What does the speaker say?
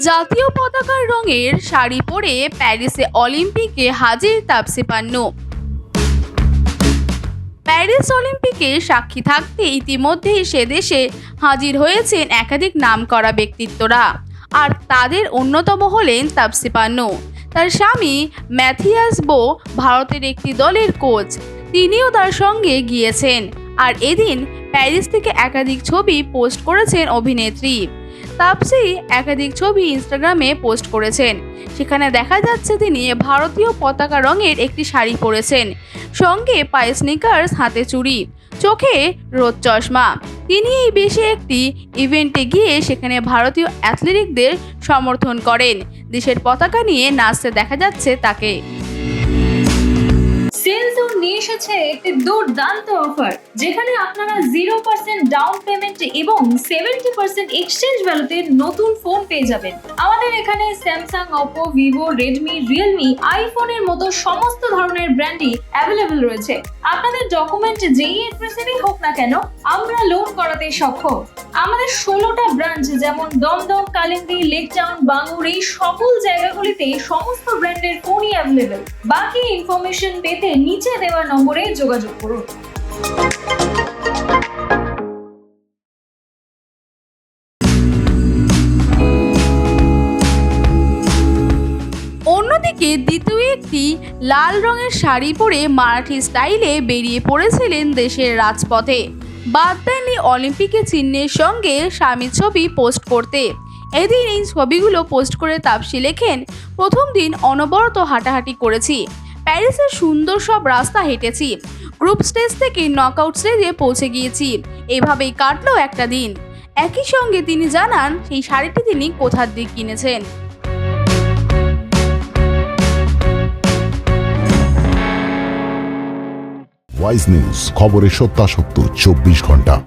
জাতীয় পতাকার রঙের শাড়ি পরে প্যারিসে অলিম্পিকে হাজির তাপসি পান্নু। প্যারিস অলিম্পিকে সাক্ষী থাকতে ইতিমধ্যেই সে দেশে হাজির হয়েছেন একাধিক নামকরা ব্যক্তিত্বরা। আর তাদের অন্যতম হলেন তাপসি পান্নু। তার স্বামী ম্যাথিয়াস বো ভারতের একটি দলের কোচ। তিনিও তার সঙ্গে গিয়েছেন। আর এদিন প্যারিস থেকে একাধিক ছবি পোস্ট করেছেন অভিনেত্রী। তাপসি একাধিক ছবি ইনস্টাগ্রামে পোস্ট করেছেন। সেখানে দেখা যাচ্ছে তিনি ভারতীয় পতাকা রঙের একটি শাড়ি পরেছেন। সঙ্গে পায়ে স্নিকার্স হাতে চুড়ি, চোখে রোদ চশমা। তিনি এই বেশে একটি ইভেন্টে গিয়ে সেখানে ভারতীয় অ্যাথলেটিকদের সমর্থন করেন। দেশের পতাকা নিয়ে নাচতে দেখা যাচ্ছে তাকে। সেলজোন নিয়ে এসেছে একটি দুর্দান্ত অফার যেখানে আপনারা জিরো পার্সেন্ট ডাউন পেমেন্ট এবং সেভেন্টি পার্সেন্ট এক্সচেঞ্জ ভ্যালুতে নতুন ফোন পেয়ে যাবেন। আমাদের এখানে Samsung Oppo Vivo Redmi Realme আইফোনের মতো সমস্ত ধরনের ব্র্যান্ডই অ্যাভেলেবল রয়েছে। আপনাদের ডকুমেন্ট যেই অ্যাড্রেসেরই হোক না কেন, আমরা লোন করাতে সক্ষম। আমাদের ষোলোটা ব্রাঞ্চ যেমন দমদম, কালিন্দি লেক টাউন বাঙুর এই সকল জায়গাগুলিতে সমস্ত ব্র্যান্ডের ফোনই অ্যাভেলেবেল বাকি ইনফরমেশন পেতে নিচে দেওয়া নম্বরে যোগাযোগ করুন। অন্যদিকে দ্বিতীয় একটি লাল রঙের শাড়ি পরে মারাঠি স্টাইলে বেরিয়ে পড়েছিলেন দেশের রাজপথে। বাদ দেননি অলিম্পিকে চিহ্নের সঙ্গে স্বামীর ছবি পোস্ট করতে। এদিন এই ছবিগুলো পোস্ট করে তাপসি লেখেন, প্রথম দিন অনবরত হাঁটাহাঁটি করেছি। প্যারিসের সুন্দর সব রাস্তা হেঁটেছি। গ্রুপ স্টেজ থেকে নকআউট স্টেজে পৌঁছে গিয়েছি। এভাবেই কাটলো একটা দিন। একই সঙ্গে তিনি জানান, সেই শাড়িটি তিনি কোথার দিক কিনেছেন? ওয়াইজ নিউজ খবরের সত্যাসত্য চব্বিশ ঘণ্টা।